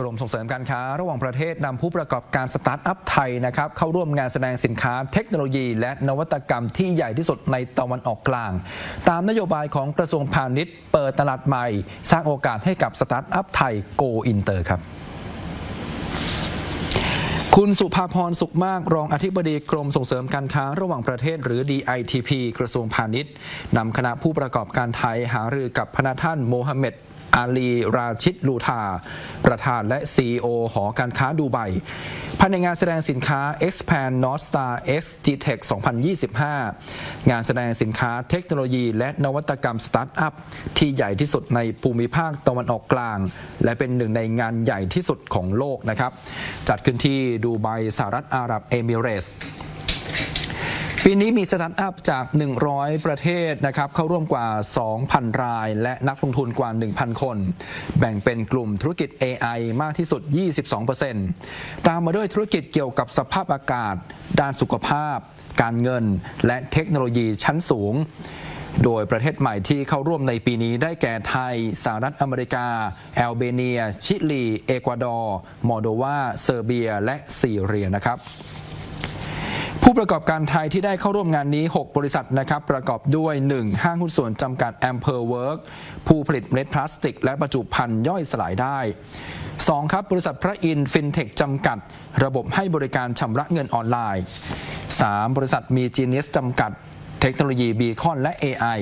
กรมส่งเสริมการค้าระหว่างประเทศนำผู้ประกอบการสตาร์ทอัพไทยนะครับเข้าร่วมงานแสดงสินค้าเทคโนโลยี และนวัตกรรมที่ใหญ่ที่สุดในตะวันออกกลาง ตามนโยบายของกระทรวงพาณิชย์ เปิดตลาดใหม่ สร้างโอกาสให้กับสตาร์ทอัพไทยโกอินเตอร์ครับคุณสุภาพรสุขมากรองอธิบดีกรมส่งเสริมการค้าระหว่างประเทศ หรือ DITP กระทรวงพาณิชย์นำคณะผู้ประกอบการไทยหารือกับพระท่านโมฮัมเหม็ด อาลีราชิดลูทา ประธานและ CEO หอการค้าดูไบภายในงานแสดงสินค้า Expand North Star X G-Tech 2025 งานแสดงสินค้าเทคโนโลยีและนวัตกรรมสตาร์ทอัพ ที่ใหญ่ที่สุดในภูมิภาคตะวันออกกลาง และเป็นหนึ่งในงานใหญ่ที่สุดของโลกนะครับ จัดขึ้นที่ดูไบสหรัฐอาหรับเอมิเรตส์ ปีนี้มีสตาร์ทอัพจาก 100 ประเทศนะครับเข้าร่วมกว่า 2,000 ราย และนักลงทุนกว่า 1,000 คน แบ่งเป็นกลุ่มธุรกิจ AI มากที่สุด 22%ตามมาด้วยธุรกิจเกี่ยวกับสภาพอากาศ ด้านสุขภาพ การเงิน และเทคโนโลยีชั้นสูงโดยประเทศใหม่ที่เข้าร่วมในปีนี้ได้แก่ไทย สหรัฐอเมริกา แอลเบเนีย ชิลี เอกวาดอร์ มอลโดวา เซอร์เบีย และซีเรียนะครับ ผู้ประกอบการไทยที่ได้เข้าร่วมงานนี้ 6 บริษัทนะครับประกอบด้วย 1. ห้างหุ้นส่วนจำกัด a m p e r Work ผู้ผลิตเม็ดพลาสติก และบรรจุภัณฑ์ย่อยสลายได้ 2. ครับบริษัทพระอินฟินเทคจำกัด ระบบให้บริการชำระเงินออนไลน์ 3. บริษัทมีจีเนสจำกัด เทคโนโลยีบีคอนและ AI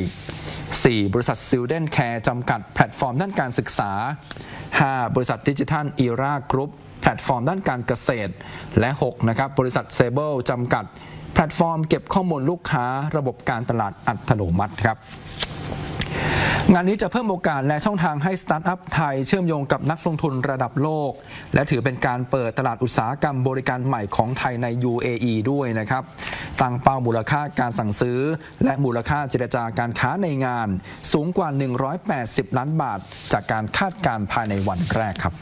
4. บริษัท Student Care จำกัด แพลตฟอร์มด้านการศึกษา 5. บริษัทดิจิทัลอีรากรุ๊ปแพลตฟอร์มด้านการเกษตร และ 6 นะครับ บริษัทเซเบิลจำกัด แพลตฟอร์มเก็บข้อมูลลูกค้า ระบบการตลาดอัตโนมัติครับงานนี้จะเพิ่มโอกาสและช่องทางให้สตาร์ทอัพไทยเชื่อมโยงกับนักลงทุนระดับโลก และถือเป็นการเปิดตลาดอุตสาหกรรมบริการใหม่ของไทยใน UAE ด้วยนะครับ ตั้งเป้ามูลค่าการสั่งซื้อ และมูลค่าเจรจาการค้าในงาน สูงกว่า 180 ล้านบาท จากการคาดการณ์ภายในวันแรกครับ